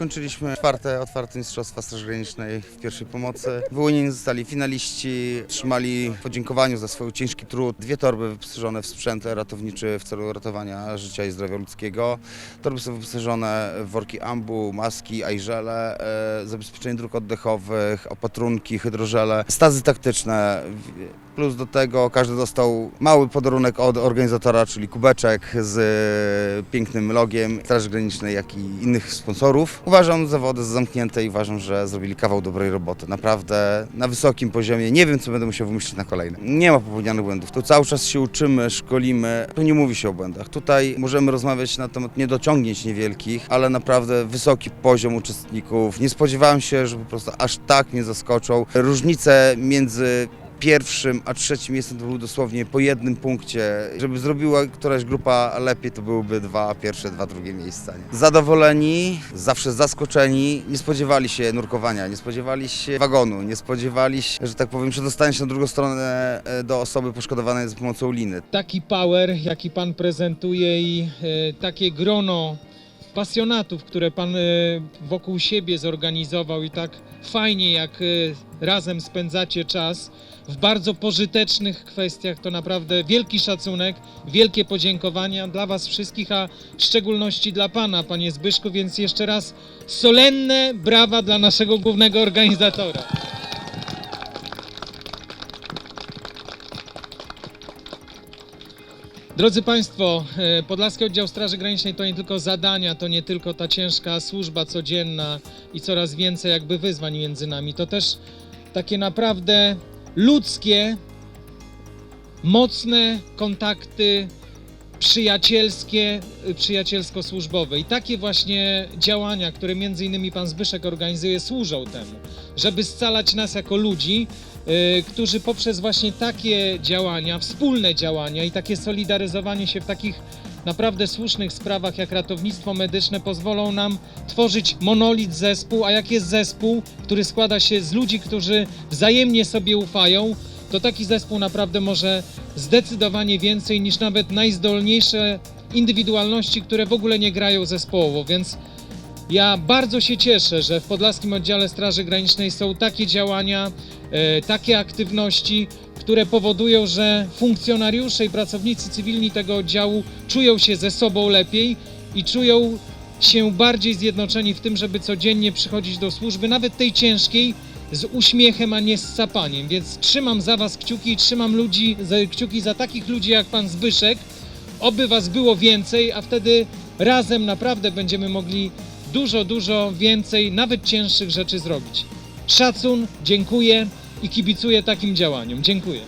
Kończyliśmy czwarte otwarte Mistrzostwa Straży Granicznej w pierwszej pomocy. Wyłonieni zostali finaliści, otrzymali w podziękowaniu za swój ciężki trud dwie torby wyposażone w sprzęt ratowniczy w celu ratowania życia i zdrowia ludzkiego. Torby są wyposażone w worki ambu, maski, ajżele, e, zabezpieczenie dróg oddechowych, opatrunki, hydrożele, stazy taktyczne. Plus do tego każdy dostał mały podarunek od organizatora, czyli kubeczek z e, pięknym logiem Straży Granicznej, jak i innych sponsorów. Uważam zawody za zamknięte i uważam, że zrobili kawał dobrej roboty. Naprawdę na wysokim poziomie. Nie wiem, co będę musiał wymyślić na kolejne. Nie ma popełnianych błędów. Tu cały czas się uczymy, szkolimy. Tu nie mówi się o błędach. Tutaj możemy rozmawiać na temat niedociągnięć niewielkich, ale naprawdę wysoki poziom uczestników. Nie spodziewałem się, że po prostu aż tak mnie zaskoczą. Różnice między pierwszym a trzecim miejscem to był dosłownie po jednym punkcie. Żeby zrobiła któraś grupa lepiej, to byłyby dwa pierwsze, dwa drugie miejsca. Nie? Zadowoleni, zawsze zaskoczeni, nie spodziewali się nurkowania, nie spodziewali się wagonu, nie spodziewali się, że tak powiem, przedostania się na drugą stronę e, do osoby poszkodowanej za pomocą liny. taki power, jaki Pan prezentuje i e, takie grono pasjonatów, które Pan e, wokół siebie zorganizował i tak fajnie, jak e, razem spędzacie czas w bardzo pożytecznych kwestiach, to naprawdę wielki szacunek, wielkie podziękowania dla Was wszystkich, a w szczególności dla Pana, Panie Zbyszku, więc jeszcze raz solenne brawa dla naszego głównego organizatora. Drodzy Państwo, e, Podlaski Oddział Straży Granicznej to nie tylko zadania, to nie tylko ta ciężka służba codzienna i coraz więcej jakby wyzwań między nami. To też takie naprawdę ludzkie, mocne kontakty przyjacielskie, y, przyjacielsko-służbowe. I takie właśnie działania, które między innymi pan Zbyszek organizuje, służą temu, żeby scalać nas jako ludzi, którzy poprzez właśnie takie działania, wspólne działania i takie solidaryzowanie się w takich naprawdę słusznych sprawach jak ratownictwo medyczne pozwolą nam tworzyć monolit zespół, a jak jest zespół, który składa się z ludzi, którzy wzajemnie sobie ufają, to taki zespół naprawdę może zdecydowanie więcej niż nawet najzdolniejsze indywidualności, które w ogóle nie grają zespołowo, więc ja bardzo się cieszę, że w Podlaskim Oddziale Straży Granicznej są takie działania, e, takie aktywności, które powodują, że funkcjonariusze i pracownicy cywilni tego oddziału czują się ze sobą lepiej i czują się bardziej zjednoczeni w tym, żeby codziennie przychodzić do służby, nawet tej ciężkiej, z uśmiechem, a nie z sapaniem. Więc trzymam za Was kciuki i trzymam ludzi, kciuki za takich ludzi jak Pan Zbyszek. Oby Was było więcej, a wtedy razem naprawdę będziemy mogli dużo, dużo więcej, nawet cięższych rzeczy zrobić. Szacun, dziękuję i kibicuję takim działaniom. Dziękuję.